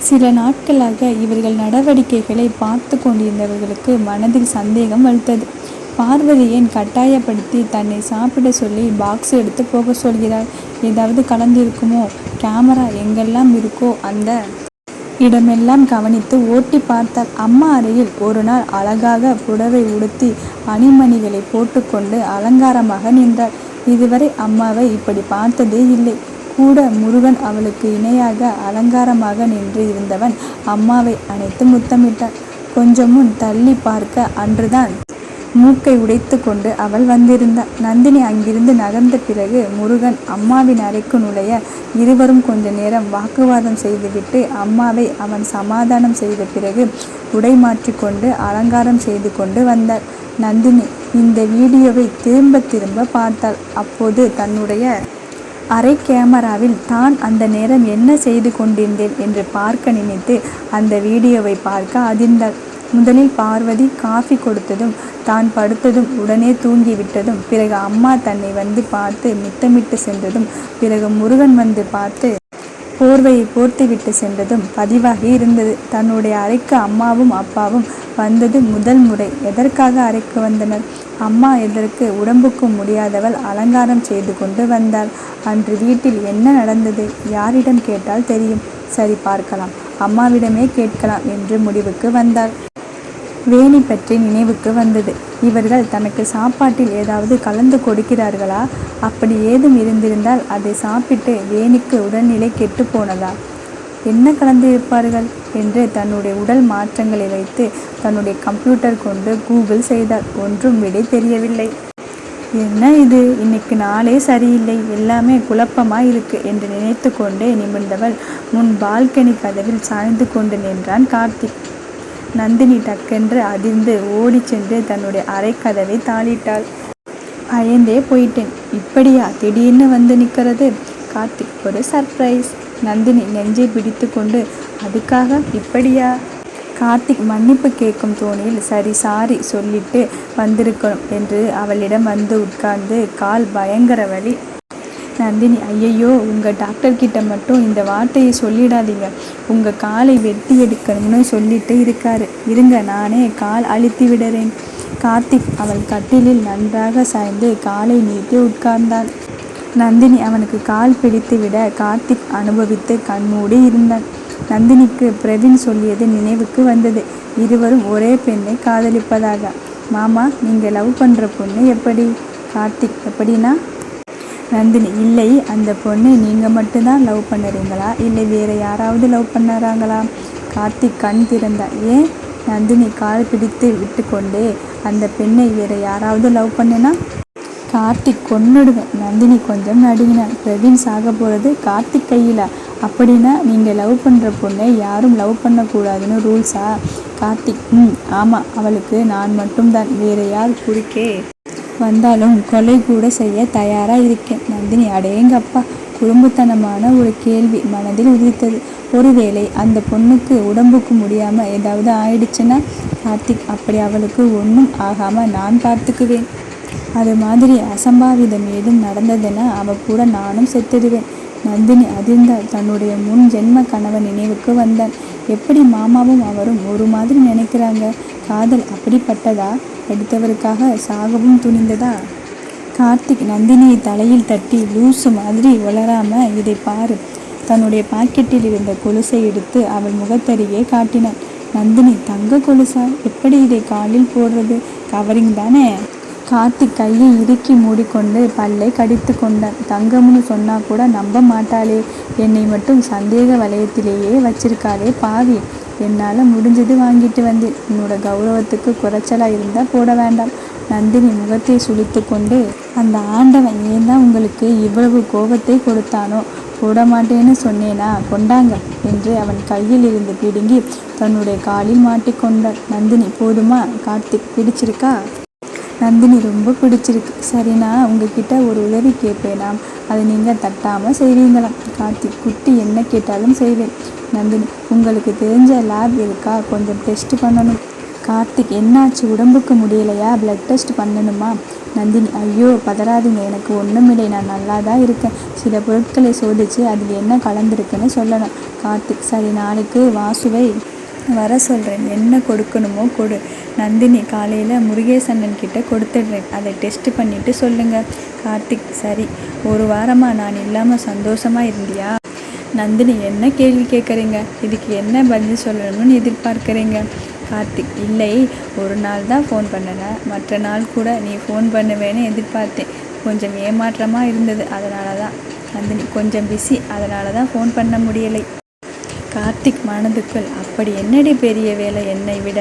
சில நாட்களாக இவர்கள் நடவடிக்கைகளை பார்த்து கொண்டிருந்தவர்களுக்கு மனதில் சந்தேகம் வலுத்தது. பார்வதியை கட்டாயப்படுத்தி தன்னை சாப்பிட சொல்லி பாக்ஸ் எடுத்து போக சொல்கிறார் ஏதாவது கலந்திருக்குமோ? கேமரா எங்கெல்லாம் இருக்கோ அந்த இடமெல்லாம் கவனித்து ஓட்டி பார்த்தார் அம்மா அறையில் ஒரு நாள் அழகாக புடவை உடுத்தி அணிமணிகளை போட்டுக்கொண்டு அலங்காரமாக நின்றார் இதுவரை அம்மாவை இப்படி பார்த்ததே இல்லை. கூட முருகன் அவளுக்கு இணையாக அலங்காரமாக நின்று இருந்தவன் அம்மாவை அணைத்து முத்தமிட்டான். கொஞ்சம் முன் தள்ளிப் பார்க்க அன்றுதான் மூக்கை உடைத்துக்கொண்டு அவள் வந்திருந்தாள். நந்தினி அங்கிருந்து நகர்ந்த பிறகு முருகன் அம்மாவின் அறைக்கு நுழைய இருவரும் கொஞ்ச நேரம் வாக்குவாதம் செய்துவிட்டு அம்மாவை அவன் சமாதானம் செய்த பிறகு உடை மாற்றிக்கொண்டு அலங்காரம் செய்து கொண்டு வந்தாள். நந்தினி இந்த வீடியோவை திரும்ப திரும்ப பார்த்தாள். அப்போது தன்னுடைய அரை கேமராவில் தான் அந்த நேரம் என்ன செய்து கொண்டிருந்தேன் என்று பார்க்க நினைத்து அந்த வீடியோவை பார்க்க அதிர்ந்தாள். முதலில் பார்வதி காஃபி கொடுத்ததும் தான் படுத்ததும் உடனே தூங்கிவிட்டதும் பிறகு அம்மா தன்னை வந்து பார்த்து முத்தமிட்டு சென்றதும் பிறகு முருகன் வந்து பார்த்து போர்வையை போர்த்துவிட்டு சென்றதும் பதிவாகி இருந்தது. தன்னுடைய அறைக்கு அம்மாவும் அப்பாவும் வந்தது முதல் முறை. எதற்காக அறைக்கு வந்தனர்? அம்மா எதற்கு உடம்புக்கு முடியாதவள் அலங்காரம் செய்து கொண்டு வந்தாள். அன்று வீட்டில் என்ன நடந்தது? யாரிடம் கேட்டால் தெரியும்? சரி பார்க்கலாம். அம்மாவிடமே கேட்கலாம் என்று முடிவுக்கு வந்தாள். வேணி பற்றி நினைவுக்கு வந்தது. இவர்கள் தனக்கு சாப்பாட்டில் ஏதாவது கலந்து கொடுக்கிறார்களா? அப்படி ஏதும் இருந்திருந்தால் அதை சாப்பிட்டு வேணிக்கு உடல்நிலை கெட்டு போனதா? என்ன கலந்திருப்பார்கள்? என்று தன்னுடைய உடல் மாற்றங்களை வைத்து தன்னுடைய கம்ப்யூட்டர் கொண்டு கூகுள் செய்தார் ஒன்றும் விடை தெரியவில்லை. என்ன இது இன்னைக்கு நாளே சரியில்லை. எல்லாமே குழப்பமாக இருக்கு என்று நினைத்து கொண்டே நிமிர்ந்தவள் முன் பால்கனி கதவில் சாய்ந்து கொண்டு நின்றான் கார்த்திக். நந்தினி டக்கென்று அதிர்ந்து ஓடிச் சென்று தன்னுடைய அரைக்கதவை தாளிட்டாள். பயந்தே போயிட்டேன். இப்படியா திடீர்னு வந்து நிற்கிறது கார்த்திக் ஒரு சர்ப்ரைஸ். நந்தினி நெஞ்சை பிடித்துக்கொண்டு அதுக்காக இப்படியா? கார்த்திக் மன்னிப்பு கேட்கும் தோணியில் சரி சாரி சொல்லிட்டு வந்திருக்கணும் என்று அவளிடம் வந்து உட்கார்ந்து கால் பயங்கர வழி நந்தினி ஐயையோ உங்கள் டாக்டர்கிட்ட மட்டும் இந்த வார்த்தையை சொல்லிடாதீங்க. உங்கள் காலை வெட்டி எடுக்கணும்னு சொல்லிட்டு இருக்காரு. இருங்க நானே கால் அழுத்தி விடுறேன் கார்த்திக் அவள் கட்டிலில் நன்றாக சாய்ந்து காலை நீட்டி உட்கார்ந்தான். நந்தினி அவனுக்கு கால் பிடித்து விட கார்த்திக் அனுபவித்து கண்மூடி இருந்தான். நந்தினிக்கு பிரவீன் சொல்லியது நினைவுக்கு வந்தது. இருவரும் ஒரே பெண்ணை காதலிப்பதாக. மாமா நீங்கள் லவ் பண்ணுற பொண்ணு எப்படி? கார்த்திக் எப்படின்னா? நந்தினி இல்லை அந்த பொண்ணு நீங்கள் மட்டும்தான் லவ் பண்ணுறீங்களா? இல்லை வேறு யாராவது லவ் பண்ணுறாங்களா கார்த்திக் கண் திறந்தா ஏன்? நந்தினி கால் பிடித்து விட்டுக்கொண்டே அந்த பெண்ணை வேறு யாராவது லவ் பண்ணுனா? கார்த்திக் கொன்னுடுவேன். நந்தினி கொஞ்சம் நடுங்கினான் பிரவீன் சாக போகிறது கார்த்திக் கையில் அப்படின்னா நீங்கள் லவ் பண்ணுற பொண்ணை யாரும் லவ் பண்ணக்கூடாதுன்னு ரூல்ஸா? கார்த்திக் ம் ஆமாம் அவளுக்கு நான் மட்டும்தான். வேறு யார் குறுக்கே வந்தாலும் கொலை கூட செய்ய தயாராக இருக்கேன். நந்தினி அடேங்கப்பா குடும்பத்தனமான ஒரு கேள்வி மனதில் உதித்தது. ஒருவேளை அந்த பொண்ணுக்கு உடம்புக்கு முடியாமல் ஏதாவது ஆயிடுச்சுன்னா? கார்த்திக் அப்படி அவளுக்கு ஒன்றும் ஆகாமல் நான் பார்த்துக்குவேன். அது மாதிரி அசம்பாவிதம் ஏதும் நடந்ததுன்னா அவள் கூட நானும் செத்துடுவேன். நந்தினி அதிர்ந்தாள். தன்னுடைய முன் ஜென்ம கணவன் நினைவுக்கு வந்தான். எப்படி மாமாவும் அவரும் ஒரு மாதிரி நினைக்கிறாங்க? காதல் அப்படிப்பட்டதா? எடுத்தவருக்காக சாகவும் துணிந்ததா? கார்த்திக் நந்தினியை தலையில் தட்டி லூசு மாதிரி உளறாம இதை பாரு. தன்னுடைய பாக்கெட்டில் இருந்த கொலுசை எடுத்து அவள் முகத்தருகே காட்டினான். நந்தினி தங்க கொலுசா? எப்படி இதை காலில் போடுறது? கவரிங் தானே? கார்த்திக் கையை இறுக்கி மூடிக்கொண்டு பல்லை கடித்து கொண்டான். தங்கம்னு சொன்னா கூட நம்ப மாட்டாளே. என்னை மட்டும் சந்தேக வலயத்திலேயே வச்சிருக்காளே பாவி. என்னால் முடிஞ்சது வாங்கிட்டு வந்தேன். உன்னோட கௌரவத்துக்கு குறைச்சலாக இருந்தால் போட வேண்டாம். நந்தினி முகத்தை சுழித்து கொண்டு அந்த ஆண்டவன் ஏன் தான் உங்களுக்கு இவ்வளவு கோபத்தை கொடுத்தானோ? போட மாட்டேன்னு சொன்னேனா? கொண்டாங்க. என்று அவன் கையில் இருந்து பிடுங்கி தன்னுடைய காலில் மாட்டிக்கொண்டாள். நந்தினி போதுமா? கார்த்திக் பிடிச்சிருக்கா? நந்தினி ரொம்ப பிடிச்சிருக்கு. சரி நான் உங்ககிட்ட ஒரு உதவி கேட்பேனாம். அதை நீங்கள் தட்டாமல் செய்வீங்களாம். கார்த்திக் குட்டி என்ன கேட்டாலும் செய்வேன். நந்தினி உங்களுக்கு தெரிஞ்ச லேப் இருக்கா? கொஞ்சம் டெஸ்ட் பண்ணணும். கார்த்திக் என்னாச்சு? உடம்புக்கு முடியலையா? பிளட் டெஸ்ட் பண்ணணுமா? நந்தினி ஐயோ பதறாதீங்க. எனக்கு ஒன்றுமில்லை நான் நல்லா தான் இருக்கேன். சில பொருட்களை சோதிச்சு அதில் என்ன கலந்துருக்குன்னு சொல்லணும். கார்த்திக் சரி நாளைக்கு வாசுவை வர சொல்கிறேன் என்ன கொடுக்கணுமோ கொடு. நந்தினி காலையில் முருகேசண்ணன் கிட்ட கொடுத்துடுறேன். அதை டெஸ்ட் பண்ணிவிட்டு சொல்லுங்கள் கார்த்திக் சரி ஒரு வாரமாக நான் இல்லாமல் சந்தோஷமாக இருந்தியா? நந்தினி என்ன கேள்வி கேட்குறீங்க? இதுக்கு என்ன பதில் சொல்லணும்னு எதிர்பார்க்குறீங்க? கார்த்திக் இல்லை. ஒரு நாள் தான் ஃபோன் பண்ணினேன் மற்ற நாள் கூட நீ ஃபோன் பண்ணுவேன்னு எதிர்பார்த்தேன். கொஞ்சம் ஏமாற்றமாக இருந்தது. அதனால தான் நந்தினி கொஞ்சம் பிஸி அதனால தான் ஃபோன் பண்ண முடியலை. கார்த்திக் மனதுக்குள் அப்படி என்னடி பெரிய வேலை? என்னை விட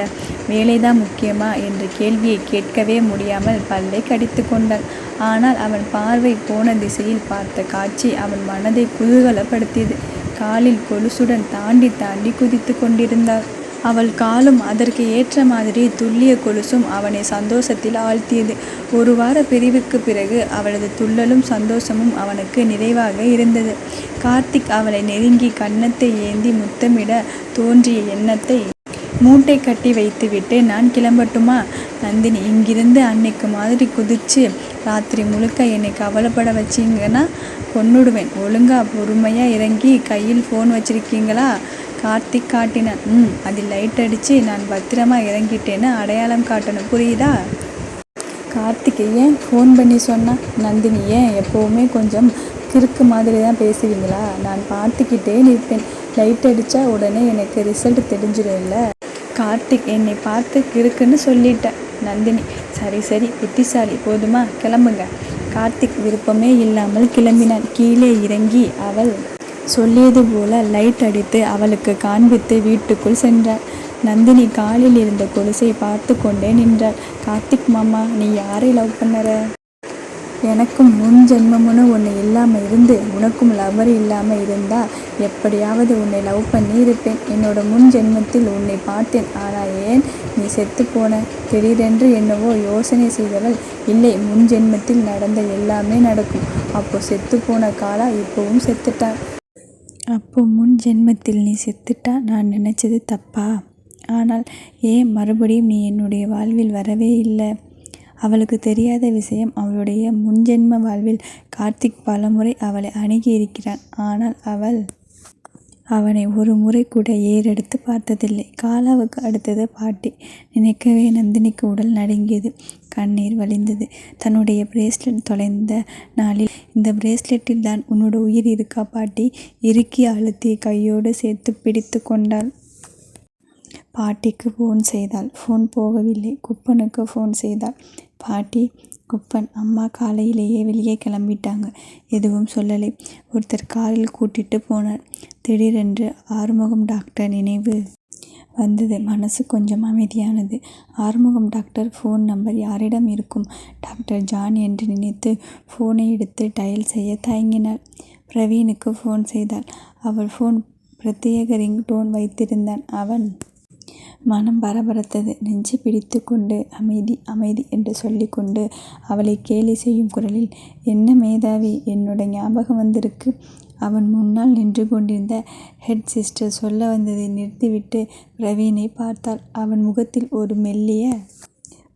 வேலைதான் முக்கியமா? என்ற கேள்வியை கேட்கவே முடியாமல் பல்லை கடித்து கொண்டான் ஆனால் அவன் பார்வை போன திசையில் பார்த்த காட்சி அவன் மனதை குதூகலப்படுத்தியது. காலில் கொலுசுடன் தாண்டி தாண்டி குதித்து கொண்டிருந்தாள். அவள் காலும் அதற்கு ஏற்ற மாதிரி துல்லிய கொலுசும் அவனை சந்தோஷத்தில் ஆழ்த்தியது. ஒரு வார பிரிவுக்கு பிறகு அவளது துள்ளலும் சந்தோஷமும் அவனுக்கு நிறைவாக இருந்தது. கார்த்திக் அவளை நெருங்கி கன்னத்தை ஏந்தி முத்தமிட தோன்றிய எண்ணத்தை மூட்டை கட்டி வைத்துவிட்டு நான் கிளம்பட்டுமா? நந்தினி இங்கிருந்து அன்னைக்கு மாதிரி குதிச்சு ராத்திரி முழுக்க என்னை கவலைப்பட வச்சிங்கன்னா கொன்னுடுவேன். ஒழுங்கா பொறுமையாக இறங்கி கையில் ஃபோன் வச்சுருக்கீங்களா? கார்த்திக் காட்டினான் ம் அதில் லைட் அடித்து நான் பத்திரமா இறங்கிட்டேன்னு அடையாளம் காட்டணும். புரியுதா? கார்த்திக் ஏன் ஃபோன் பண்ணி சொன்னான் நந்தினி ஏன் எப்போவுமே கொஞ்சம் கிறுக்கு மாதிரி தான் பேசுவீங்களா? நான் பார்த்துக்கிட்டே நிற்பேன் லைட் அடித்தா உடனே எனக்கு ரிசல்ட் தெரிஞ்சிடும்ல கார்த்திக் என்னை பார்த்து கிறுக்குன்னு சொல்லிட்டேன் நந்தினி சரி சரி புத்திசாலி போதுமா கிளம்புங்க. கார்த்திக் விருப்பமே இல்லாமல் கிளம்பினான். கீழே இறங்கி அவள் சொல்லியது போல லைட் அடித்து அவளுக்கு காண்பித்து வீட்டுக்குள் சென்றார் நந்தினி காலில் இருந்த கொலுசை பார்த்து கொண்டே நின்றாள். கார்த்திக் மாமா நீ யாரை லவ் பண்ணற? எனக்கும் முன் ஜென்மமுன்னு ஒன்று இல்லாமல் இருந்து உனக்கும் லவர் இல்லாமல் இருந்தால் எப்படியாவது உன்னை லவ் பண்ணி இருப்பேன். என்னோட முன் ஜென்மத்தில் உன்னை பார்த்தேன். ஆனால் ஏன் நீ செத்து போன? திடீரென்று என்னவோ யோசனை செய்தவள் இல்லை முன் ஜென்மத்தில் நடந்த எல்லாமே நடக்கும். அப்போ செத்து போன காலா இப்போவும் செத்துட்டாள் அப்போ முன் ஜென்மத்தில் நீ செத்துட்டா? நான் நினச்சது தப்பா? ஆனால் ஏன் மறுபடியும் நீ என்னுடைய வாழ்வில் வரவே இல்லை? அவளுக்கு தெரியாத விஷயம் அவளுடைய முன்ஜென்ம வாழ்வில் கார்த்திக் பலமுறை அவளை அணுகியிருக்கிறான். ஆனால் அவள் அவனை ஒரு முறை கூட ஏறெடுத்து பார்த்ததில்லை. காலாவுக்கு அடுத்தது பாட்டி. நினைக்கவே நந்தினிக்கு உடல் நடுங்கியது. கண்ணீர் வழிந்தது. தன்னுடைய பிரேஸ்லெட் தொலைந்த நாளில் இந்த பிரேஸ்லெட்டில் தான் உன்னோட உயிர் இருக்கா பாட்டி? இறுக்கி அழுத்தி கையோடு சேர்த்து பிடித்து கொண்டாள். பாட்டிக்கு ஃபோன் செய்தாள். ஃபோன் போகவில்லை. குப்பனுக்கு ஃபோன் செய்தாள். பாட்டி குப்பன் அம்மா காலையிலேயே வெளியே கிளம்பிட்டாங்க. எதுவும் சொல்லலை. ஒருத்தர் காரில் கூட்டிட்டு போனார். திடீரென்று ஆறுமுகம் டாக்டர் நினைவு வந்தது. மனசு கொஞ்சம் அமைதியானது. ஆறுமுகம் டாக்டர் ஃபோன் நம்பர் யாரிடம் இருக்கும்? டாக்டர் ஜான் என்று நினைத்து ஃபோனை எடுத்து டயல் செய்ய தயங்கினாள். பிரவீனுக்கு ஃபோன் செய்தாள். அவள் ஃபோன் பிரத்யேக ரிங் டோன் வைத்திருந்தான். அவன் மனம் பரபரத்தது. நெஞ்சு பிடித்து கொண்டு அமைதி அமைதி என்று சொல்லிக்கொண்டு அவளை கேலி செய்யும் குரலில் என்ன மேதாவி என்னோட ஞாபகம் வந்திருக்கு. அவன் முன்னால் நின்று கொண்டிருந்த ஹெட் சிஸ்டர் சொல்ல வந்ததை நிறுத்திவிட்டு பிரவீனை பார்த்தாள். அவன் முகத்தில் ஒரு மெல்லிய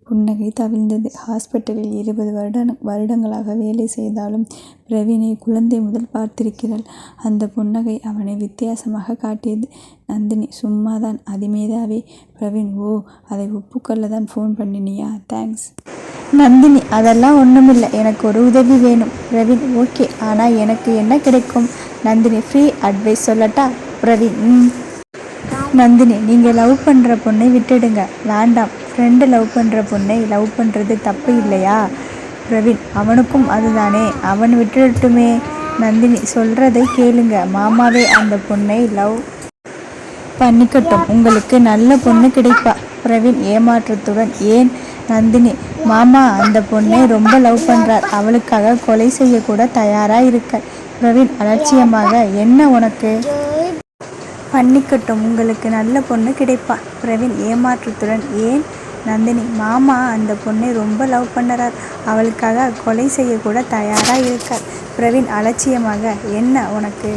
புன்னகை தவிழ்ந்தது ஹாஸ்பிட்டலில் இருபது வருட வருடங்களாக வேலை செய்தாலும் பிரவீனை குழந்தை முதல் பார்த்திருக்கிறாள். அந்த புன்னகை அவனை வித்தியாசமாக காட்டியது. நந்தினி சும்மாதான் அதிமேதாவே. பிரவீன் ஓ அதை ஒப்புக்கொள்ள தான் ஃபோன் பண்ணினியா? தேங்க்ஸ் நந்தினி அதெல்லாம் ஒன்றுமில்லை எனக்கு ஒரு உதவி வேணும். பிரவீன் ஓகே ஆனால் எனக்கு என்ன கிடைக்கும்? நந்தினி ஃப்ரீ அட்வைஸ் சொல்லட்டா? பிரவீன் ம். நந்தினி நீங்கள் லவ் பண்ணுற பொண்ணை விட்டுடுங்க. வேண்டாம். ஃப்ரெண்டு லவ் பண்ணுற பொண்ணை லவ் பண்ணுறது தப்பு இல்லையா? பிரவீன் அவனுக்கும் அதுதானே. அவன் விட்டுட்டுமே நந்தினி சொல்கிறதை கேளுங்க. மாமாவே அந்த பொண்ணை லவ் பண்ணிக்கட்டும். உங்களுக்கு நல்ல பொண்ணு கிடைப்பா. பிரவீன் ஏமாற்றத்துடன் ஏன் நந்தினி மாமா அந்த பொண்ணை ரொம்ப லவ் பண்ணுறார் அவளுக்காக கொலை செய்யக்கூட தயாராக இருக்க. பிரவீன் அலட்சியமாக என்ன உனக்கு? பண்ணிக்கட்டும். உங்களுக்கு நல்ல பொண்ணு கிடைப்பா. பிரவீன் ஏமாற்றத்துடன் ஏன் நந்தினி மாமா அந்த பொண்ணை ரொம்ப லவ் பண்ணுறார். அவளுக்காக கொலை செய்யக்கூட தயாராக இருக்கார். பிரவீன் அலட்சியமாக என்ன உனக்கு?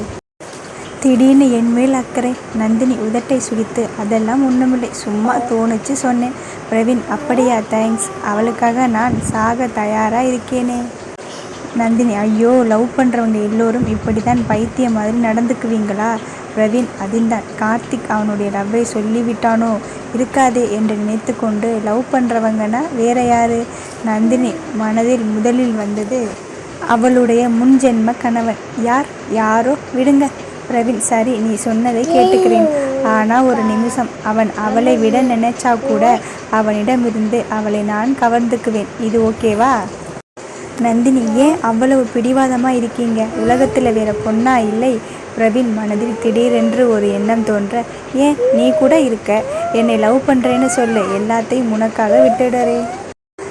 திடீர்னு என்மேல் அக்கறை. நந்தினி உதட்டை சுடித்து அதெல்லாம் ஒன்றுமில்லை சும்மா தோணுச்சு சொன்னேன். பிரவீன் அப்படியா? தேங்க்ஸ். அவளுக்காக நான் சாக தயாராக இருக்கேனே. நந்தினி ஐயோ லவ் பண்ணுறவங்க எல்லோரும் இப்படி தான் பைத்தியம் மாதிரி நடந்துக்குவீங்களா? பிரவீன் அதிர்ந்தான். கார்த்திக் அவனுடைய லவ்வை சொல்லிவிட்டானோ? இருக்காதே என்று நினைத்து கொண்டு லவ் பண்ணுறவங்கன்னா வேற யாரு? நந்தினி மனதில் முதலில் வந்தது அவளுடைய முன்ஜென்ம கணவன். யார்? யாரோ? விடுங்க. பிரவீன் சரி நீ சொன்னதை கேட்டுக்கிறேன். ஆனால் ஒரு நிமிஷம். அவன் அவளை விட நினைச்சா கூட அவனிடமிருந்து அவளை நான் கவர்ந்துக்குவேன். இது ஓகேவா? நந்தினி ஏன் அவ்வளவு பிடிவாதமாக இருக்கீங்க? உலகத்தில் வேற பொண்ணா இல்லை. பிரவீன் மனதில் திடீரென்று ஒரு எண்ணம் தோன்ற ஏன் நீ கூட இருக்க? என்னை லவ் பண்ணுறேன்னு சொல்லு. எல்லாத்தையும் உனக்காக விட்டுடுறேன்.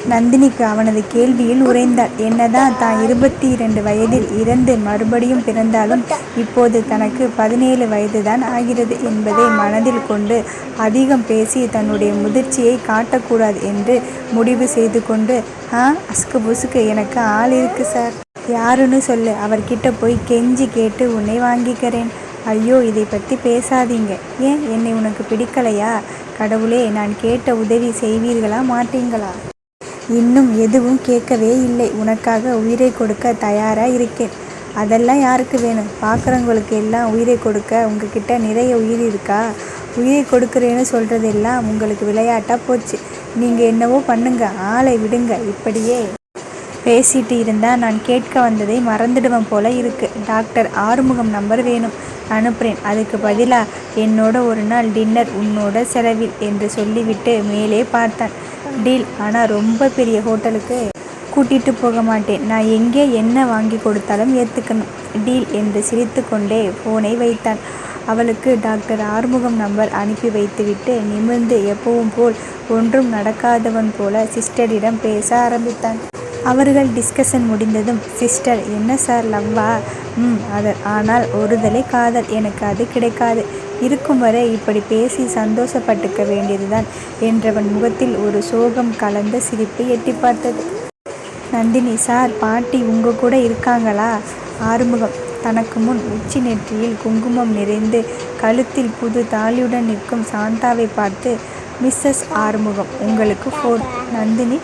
நந்தினிக்கு அவனது கேள்வியில் உறைந்தாள். என்னதான் தான் இருபத்தி இரண்டு வயதில் இறந்து மறுபடியும் பிறந்தாலும் இப்போது தனக்கு பதினேழு வயதுதான் ஆகிறது என்பதை மனதில் கொண்டு அதிகம் பேசி தன்னுடைய முதிர்ச்சியை காட்டக்கூடாது என்று முடிவு செய்து கொண்டு ஆ அஸ்கு புசுக்கு எனக்கு ஆள் இருக்கு சார். யாருன்னு சொல்லு. அவர்கிட்ட போய் கெஞ்சி கேட்டு உன்னை வாங்கிக்கிறேன். ஐயோ இதை பற்றி பேசாதீங்க. ஏன்? என்னை உனக்கு பிடிக்கலையா? கடவுளே நான் கேட்ட உதவி செய்வீர்களா மாட்டீங்களா? இன்னும் எதுவும் கேட்கவே இல்லை. உனக்காக உயிரை கொடுக்க தயாராக இருக்கேன். அதெல்லாம் யாருக்கு வேணும்? பார்க்குறவங்களுக்கு எல்லாம் உயிரை கொடுக்க உங்ககிட்ட நிறைய உயிர் இருக்கா? உயிரை கொடுக்குறேன்னு சொல்கிறதெல்லாம் உங்களுக்கு விளையாட்டாக போச்சு. நீங்கள் என்னவோ பண்ணுங்க. ஆளை விடுங்க. இப்படியே பேசிட்டு இருந்தால் நான் கேட்க வந்ததை மறந்துடுவேன் போல இருக்கு. டாக்டர் ஆறுமுகம் நம்பர் வேணும். அனுப்புகிறேன் அதுக்கு பதிலாக என்னோட ஒரு நாள் டின்னர் உன்னோட செலவில் என்று சொல்லிவிட்டு மேலே பார்த்தான். டீல் ஆனால் ரொம்ப பெரிய ஹோட்டலுக்கு கூட்டிகிட்டு போக மாட்டேன். நான் எங்கே என்ன வாங்கி கொடுத்தாலும் ஏற்றுக்கணும் டீல் என்று சிரித்து கொண்டே ஃபோனை வைத்தான். அவளுக்கு டாக்டர் ஆறுமுகம் நம்பர் அனுப்பி வைத்துவிட்டு நிமிர்ந்து எப்பவும் போல் ஒன்றும் நடக்காதவன் போல சிஸ்டரிடம் பேச ஆரம்பித்தான். அவர்கள் டிஸ்கஷன் முடிந்ததும் சிஸ்டர் என்ன சார் லவ்வா? ம் அது ஆனால் ஒருதலை காதல். எனக்கு அது கிடைக்காது. இருக்கும் வரை இப்படி பேசி சந்தோஷப்பட்டுக்க வேண்டியதுதான் என்றவன் முகத்தில் ஒரு சோகம் கலந்த சிரிப்பு எட்டி பார்த்தது. நந்தினி சார் பாட்டி உங்க கூட இருக்காங்களா? ஆறுமுகம். தனக்கு முன் உச்சி நெற்றியில் குங்குமம் நிறைந்து கழுத்தில் புது தாலியுடன் நிற்கும் சாந்தாவை பார்த்து மிஸ்ஸஸ் ஆறுமுகம் உங்களுக்கு ஃபோன். நந்தினி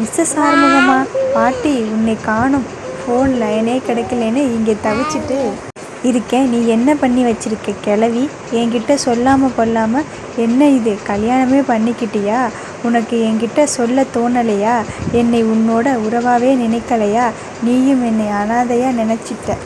மிஸ்ஸஸ் ஆறுமுகமா? பாட்டி உன்னை காணும். ஃபோன் லைனே கிடைக்கலன்னு இங்கே தவிச்சிட்டு இருக்கேன். நீ என்ன பண்ணி வச்சிருக்க கிளவி என்கிட்ட சொல்லாமல் கொள்ளாமல் என்ன இது? கல்யாணமே பண்ணிக்கிட்டியா? உனக்கு என்கிட்ட சொல்ல தோணலையா? என்னை உன்னோட உறவாவே நினைக்கலையா? நீயும் என்னை அனாதையாக நினச்சிட்ட.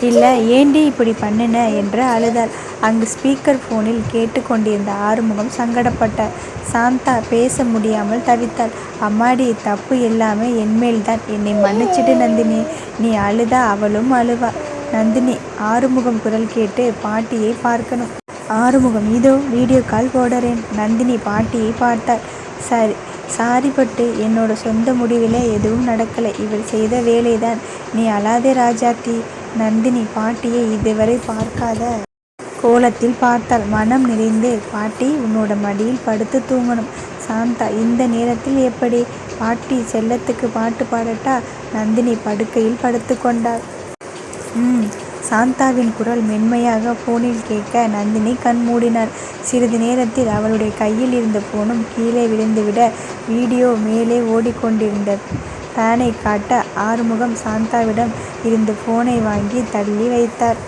இல்லை ஏண்டி இப்படி பண்ணின? என்று அழுதாள். அங்கு ஸ்பீக்கர் ஃபோனில் கேட்டுக்கொண்டிருந்த ஆறுமுகம் சங்கடப்பட்டார் சாந்தா பேச முடியாமல் தவித்தாள். அம்மாடி தப்பு எல்லாமே என்மேல்தான். என்னை மன்னிச்சிட்டு நந்தினி. நீ அழுதா அவளும் அழுவா. நந்தினி ஆறுமுகம் குரல் கேட்டு பாட்டியை பார்க்கணும். ஆறுமுகம் இதோ வீடியோ கால் போடுறேன். நந்தினி பாட்டியை பார்த்தாள். சரி சாரி பட்டு என்னோட சொந்த முடிவில் எதுவும் நடக்கலை. இவர் செய்த வேலைதான். நீ அழாதே ராஜாத்தி. நந்தினி பாட்டியை இதுவரை பார்க்காத கோலத்தில் பார்த்தாள். மனம் நிறைந்து பாட்டி உன்னோட மடியில் படுத்து தூங்கணும். சாந்தா இந்த நேரத்தில் எப்படி? பாட்டி செல்லத்துக்கு பாட்டு பாடட்டா? நந்தினி படுக்கையில் படுத்து கொண்டாள் சாந்தாவின் குரல் மென்மையாக போனில் கேட்க நந்தினி கண் மூடினார் சிறிது நேரத்தில் அவளுடைய கையில் இருந்த போனும் கீழே விழுந்துவிட வீடியோ மேலே ஓடிக்கொண்டிருந்த ஃபேனை காட்ட ஆறுமுகம் சாந்தாவிடம் இருந்து போனை வாங்கி தள்ளி வைத்தார்.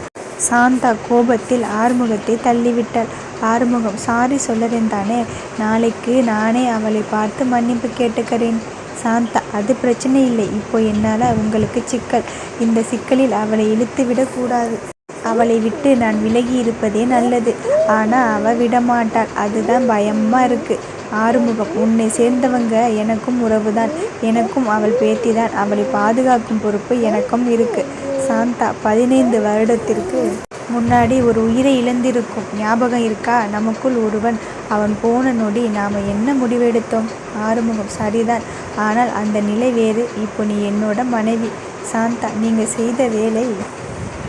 சாந்தா கோபத்தில் ஆறுமுகத்தை தள்ளிவிட்டாள். ஆறுமுகம் சாரி சொல்லறேன் தானே. நாளைக்கு நானே அவளை பார்த்து மன்னிப்பு கேட்டுக்கிறேன். சாந்தா அது பிரச்சனை இல்லை. இப்போ என்னால் உங்களுக்கு சிக்கல். இந்த சிக்கலில் அவளை இழுத்து விடக்கூடாது. அவளை விட்டு நான் விலகி இருப்பதே நல்லது. ஆனால் அவ விடமாட்டாள். அதுதான் பயமாக இருக்குது ஆறுமுகம் உன்னை சேர்ந்தவங்க எனக்கும் உறவுதான். எனக்கும் அவள் பேத்தி தான் அவளை பாதுகாக்கும் பொறுப்பு எனக்கும் இருக்குது சாந்தா பதினைந்து வருடத்திற்கு முன்னாடி ஒரு உயிரை இழந்திருக்கும். ஞாபகம் இருக்கா? நமக்குள் ஒருவன் அவன் போன நொடி நாம் என்ன முடிவெடுத்தோம்? ஆறுமுகம் சரிதான். ஆனால் அந்த நிலை வேறு. இப்போ நீ என்னோட மனைவி. சாந்தா நீங்கள் செய்த வேலை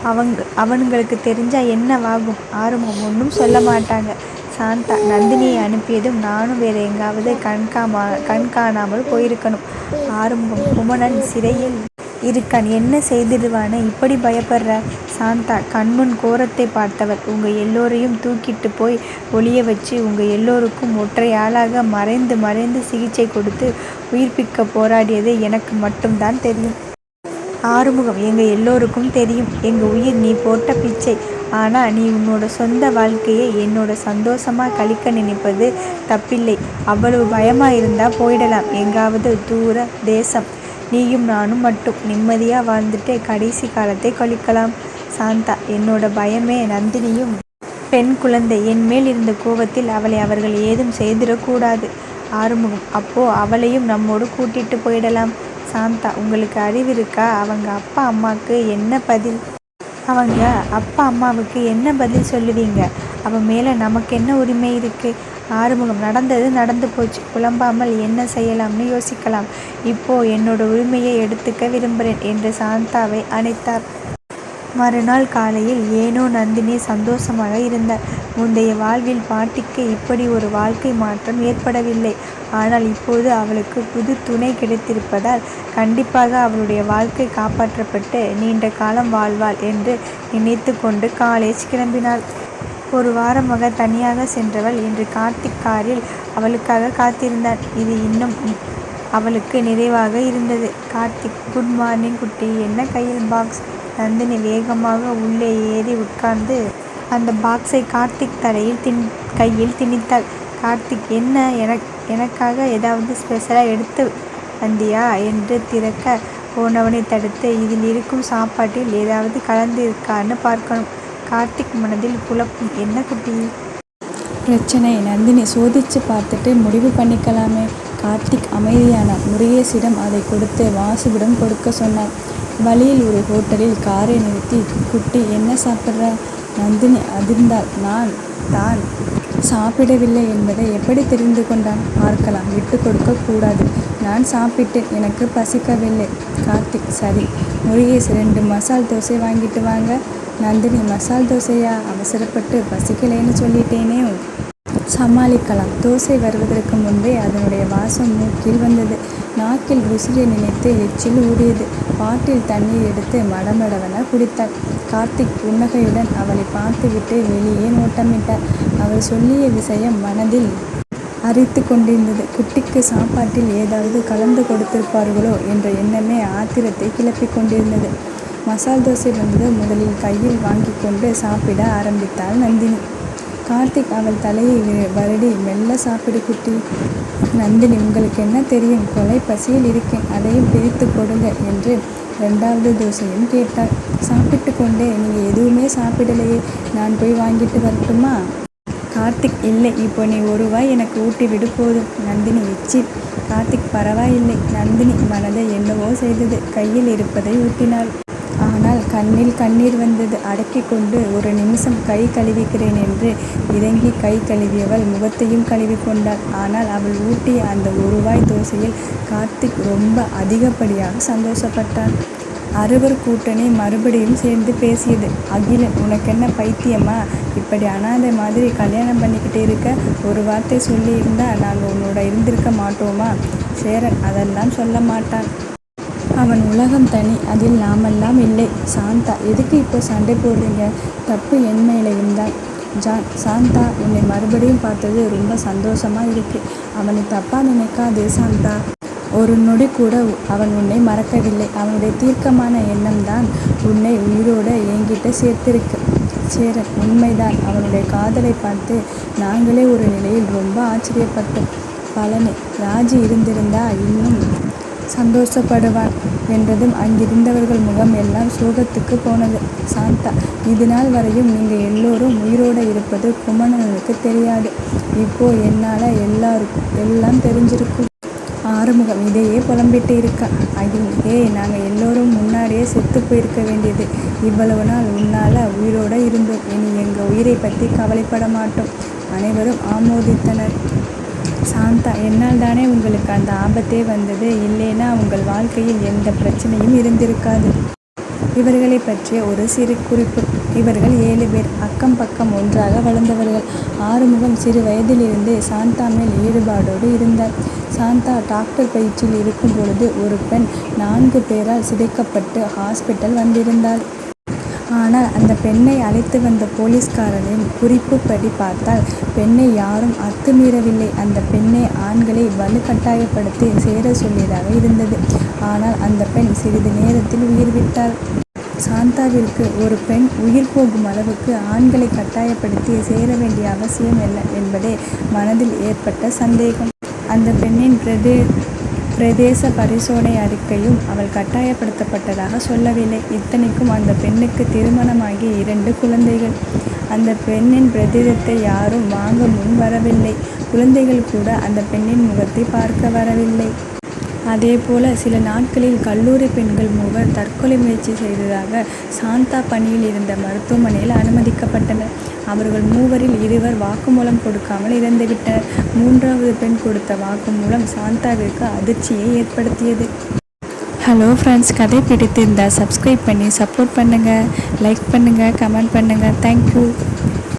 அவங்க அவனுங்களுக்கு தெரிஞ்சால் என்னவாகும்? ஆறுமுகம் ஒன்றும் சொல்ல மாட்டாங்க. சாந்தா நந்தினியை அனுப்பியதும் நானும் வேறு எங்காவது கண்காமா கண்காணாமல் போயிருக்கணும். ஆறுமுகம் குமணன் சிறையில் இருக்கான் என்ன செய்திடுவான்னு இப்படி பயப்படுற? சாந்தா கண்முன் கோரத்தை பார்த்தவள். உங்கள் எல்லோரையும் தூக்கிட்டு போய் ஒளிய வச்சு உங்கள் எல்லோருக்கும் ஒற்றை ஆளாக மறைந்து மறைந்து சிகிச்சை கொடுத்து உயிர்ப்பிக்க போராடியது எனக்கு மட்டும்தான் தெரியும். ஆறுமுகம் எங்கள் எல்லோருக்கும் தெரியும். எங்கள் உயிர் நீ போட்ட பிச்சை. ஆனால் நீ உன்னோட சொந்த வாழ்க்கையை என்னோட சந்தோஷமாக கழிக்க நினைப்பது தப்பில்லை. அவ்வளவு பயமாக இருந்தால் போயிடலாம் எங்காவது தூர தேசம். நீயும் நானும் மட்டும் நிம்மதியாக வாழ்ந்துட்டு கடைசி காலத்தை கழிக்கலாம். சாந்தா என்னோட பயமே நந்தினியும் பெண் குழந்தை. என் மேல் இருந்த கோவத்தில் அவளை அவர்கள் ஏதும் செய்திடக்கூடாது. ஆறுமுகம் அப்போ அவளையும் நம்மோடு கூட்டிட்டு போயிடலாம். சாந்தா உங்களுக்கு அறிவு இருக்கா அவங்க அப்பா அம்மாக்கு என்ன பதில்? அவங்க அப்பா அம்மாவுக்கு என்ன பதில் சொல்லுவீங்க? அப்போ மேலே நமக்கு என்ன உரிமை இருக்குது ஆறுமுகம் நடந்தது நடந்து போச்சு. புலம்பாமல் என்ன செய்யலாம்னு யோசிக்கலாம். இப்போ என்னோட உரிமையை எடுத்துக்க விரும்புகிறேன் என்று சாந்தாவை அணைத்தார். மறுநாள் காலையில் ஏனோ நந்தினி சந்தோஷமாக இருந்தார் முந்தைய வாழ்வில் பாட்டிக்கு இப்படி ஒரு வாழ்க்கை மாற்றம் ஏற்படவில்லை. ஆனால் இப்போது அவளுக்கு புது துணை கிடைத்திருப்பதால் கண்டிப்பாக அவளுடைய வாழ்க்கை காப்பாற்றப்பட்டு நீண்ட காலம் வாழ்வாள் என்று நினைத்து கொண்டு காலேஜ் கிளம்பினாள். ஒரு வாரமாக தனியாக சென்றவள் இன்று கார்த்திக் காரில் அவளுக்காக காத்திருந்தான். இது இன்னும் அவளுக்கு நிறைவாக இருந்தது. கார்த்திக் குட் மார்னிங் குட்டி என்ன கையில் பாக்ஸ்? நந்தினி வேகமாக உள்ளே ஏறி உட்கார்ந்து அந்த பாக்ஸை கார்த்திக் தலையில் கையில் திணித்தாள். கார்த்திக் என்ன எனக் எனக்காக ஏதாவது ஸ்பெஷலாக எடுத்து வந்தியா? என்று திறக்க போனவனை தடுத்து இதில் இருக்கும் சாப்பாட்டில் ஏதாவது கலந்து இருக்கான்னு பார்க்கணும். கார்த்திக் மனதில் குழப்பம் என்ன குட்டி? பிரச்சனை நந்தினி சோதிச்சு பார்த்துட்டு முடிவு பண்ணிக்கலாமே. கார்த்திக் அமைதியான முருகேசிடம் அதை கொடுத்து வாசுவிடம் கொடுக்க சொன்னான். வழியில் ஒரு ஹோட்டலில் காரை நிறுத்தி குட்டி என்ன சாப்பிட்ற நந்தினி அதிர்ந்தாள். நான் தான் சாப்பிடவில்லை என்பதை எப்படி தெரிந்து கொண்டான்? பார்க்கலாம் விட்டு கொடுக்க கூடாது. நான் சாப்பிட்டேன் எனக்கு பசிக்கவில்லை. கார்த்திக் சரி. முருகேஷ் ரெண்டு மசால் தோசை வாங்கிட்டு வாங்க. நந்தினி மசால் தோசையா? அவசரப்பட்டு பசிக்கலைன்னு சொல்லிட்டேனே. சமாளிக்கலாம். தோசை வருவதற்கு முன்பே அதனுடைய வாசம் மூக்கில் வந்தது. நாக்கில் ருசியை நினைத்து எச்சில் ஊறியது. பாட்டில் தண்ணீர் எடுத்து மடமடவென குடித்தாள். கார்த்திக் புன்னகையுடன் அவளை பார்த்துவிட்டு வெளியே நோட்டமிட்டார். அவள் சொல்லிய விஷயம் மனதில் அரித்து கொண்டிருந்தது. குட்டிக்கு சாப்பாட்டில் ஏதாவது கலந்து கொடுத்திருப்பார்களோ என்ற எண்ணமே ஆத்திரத்தை கிளப்பிக் கொண்டிருந்தது. மசால் தோசை வந்து முதலில் கையில் வாங்கி கொண்டு சாப்பிட ஆரம்பித்தாள் நந்தினி. கார்த்திக் அவள் தலையை வருடி மெல்ல சாப்பிடு குட்டி. நந்தினி உங்களுக்கென்ன தெரியும்? கொலை பசியில் இருக்கேன். அதையும் பிரித்துக் கொடுங்க என்று ரெண்டாவது தோசையும் கேட்டாள். சாப்பிட்டு கொண்டே நீங்கள் எதுவுமே சாப்பிடலையே நான் போய் வாங்கிட்டு வரட்டுமா? கார்த்திக் இல்லை இப்போ நீ ஒருவாய் எனக்கு ஊட்டி விடு போதும். நந்தினி எச்சி கார்த்திக் பரவாயில்லை. நந்தினி மனதை என்னவோ செய்தது. கையில் இருப்பதை ஊட்டினாள். ஆனால் கண்ணில் கண்ணீர் வந்தது. அடக்கிக் கொண்டு ஒரு நிமிஷம் கை கழுவிக்கிறேன் என்று இறங்கி கை கழுவியவள் முகத்தையும் கழுவிக் கொண்டாள். ஆனால் அவள் ஊட்டிய அந்த ஒருவாய் தோசையில் கார்த்திக் ரொம்ப அதிகப்படியாக சந்தோஷப்பட்டான். அறுவர் கூட்டணி மறுபடியும் சேர்ந்து பேசியது. அகிலன் உனக்கென்ன பைத்தியமா? இப்படி அனாதை மாதிரி கல்யாணம் பண்ணிக்கிட்டு இருக்க. ஒரு வார்த்தை சொல்லியிருந்தா நாங்கள் உன்னோட இருந்திருக்க மாட்டோமா? சேரன் அதெல்லாம் சொல்ல மாட்டான். அவன் உலகம் தனி. அதில் நாமெல்லாம் இல்லை. சாந்தா எதுக்கு இப்போ சண்டை போடுறீங்க? தப்பு என் மேலையும் தான். ஜான் சாந்தா என்னை மறுபடியும் பார்த்தது ரொம்ப சந்தோஷமாக இருக்கு. அவனை தப்பாக நினைக்காதே சாந்தா. ஒரு நொடி கூட அவன் உன்னை மறக்கவில்லை. அவனுடைய தீர்க்கமான எண்ணம் தான் உன்னை உயிரோட என்கிட்ட சேர்த்திருக்கு. சேரன் உண்மைதான். அவனுடைய காதலை பார்த்து நாங்களே ஒரு நிலையில் ரொம்ப ஆச்சரியப்பட்டோம். பழனி ராஜி இருந்திருந்தா இன்னும் சந்தோஷப்படுவார் என்றதும் அங்கிருந்தவர்கள் முகம் எல்லாம் சோகத்துக்கு போனது. சாந்தா இதுநாள் வரையும் நீங்கள் எல்லோரும் உயிரோட இருப்பது குமணனுக்கு தெரியாது. இப்போ என்னால் எல்லாருக்கும் எல்லாம் தெரிஞ்சிருக்கும். ஆறுமுகம் இதையே புலம்பிட்டு இருக்க ஏய் நாங்கள் எல்லோரும் முன்னாடியே செத்து போயிருக்க வேண்டியது. இவ்வளவு நாள் உன்னால் உயிரோட இருந்தோம். இனி எங்கள் உயிரைப் பற்றி கவலைப்பட மாட்டோம். அனைவரும் ஆமோதித்தனர். சாந்தா என்னால் தானே உங்களுக்கு அந்த ஆபத்தே வந்தது. இல்லைன்னா உங்கள் வாழ்க்கையில் எந்த பிரச்சனையும் இருந்திருக்காது. இவர்களைப் பற்றிய ஒரு சிறு குறிப்பு இவர்கள் ஏழு பேர் அக்கம் பக்கம் ஒன்றாக வளர்ந்தவர்கள் ஆறுமுகம் சிறு வயதிலிருந்து சாந்தா மேல் ஈடுபாடோடு இருந்தார் சாந்தா டாக்டர் பயிற்சியில் இருக்கும் பொழுது ஒரு பெண் நான்கு பேரால் சிதைக்கப்பட்டு ஹாஸ்பிட்டல் வந்திருந்தாள் ஆனால் அந்த பெண்ணை அழைத்து வந்த போலீஸ்காரரின் குறிப்புப்படி பார்த்தால் பெண்ணை யாரும் அத்துமீறவில்லை. அந்த பெண்ணை ஆண்களை வலுக்கட்டாயப்படுத்தி சேர சொல்லியதாக இருந்தது. ஆனால் அந்த பெண் சிறிது நேரத்தில் உயிர் விட்டாள். சாந்தாவிற்கு ஒரு பெண் உயிர் போகும் அளவுக்கு ஆண்களை கட்டாயப்படுத்தி சேர வேண்டிய அவசியம் இல்லை என்பதே மனதில் ஏற்பட்ட சந்தேகம். அந்த பெண்ணின் பிரதே பிரதேச பரிசோதனை அறிக்கையும் அவள் கட்டாயப்படுத்தப்பட்டதாக சொல்லவில்லை. இத்தனைக்கும் அந்த பெண்ணுக்கு திருமணமாகி இரண்டு குழந்தைகள். அந்த பெண்ணின் பிரதேசத்தை யாரும் வாங்க முன் வரவில்லை. குழந்தைகள் கூட அந்த பெண்ணின் முகத்தை பார்க்க வரவில்லை. அதேபோல சில நாட்களில் கல்லூரி பெண்கள் மூவர் தற்கொலை முயற்சி செய்ததாக சாந்தா பணியில் இருந்த மருத்துவமனையில் அனுமதிக்கப்பட்டனர். அவர்கள் மூவரில் இருவர் வாக்குமூலம் கொடுக்காமல் இறந்துவிட்டனர். மூன்றாவது பெண் கொடுத்த வாக்குமூலம் சாந்தாவிற்கு அதிர்ச்சியை ஏற்படுத்தியது. ஹலோ ஃப்ரெண்ட்ஸ் கதை பிடித்திருந்தால் சப்ஸ்கிரைப் பண்ணி சப்போர்ட் பண்ணுங்கள் லைக் பண்ணுங்கள் கமெண்ட் பண்ணுங்கள் தேங்க்யூ.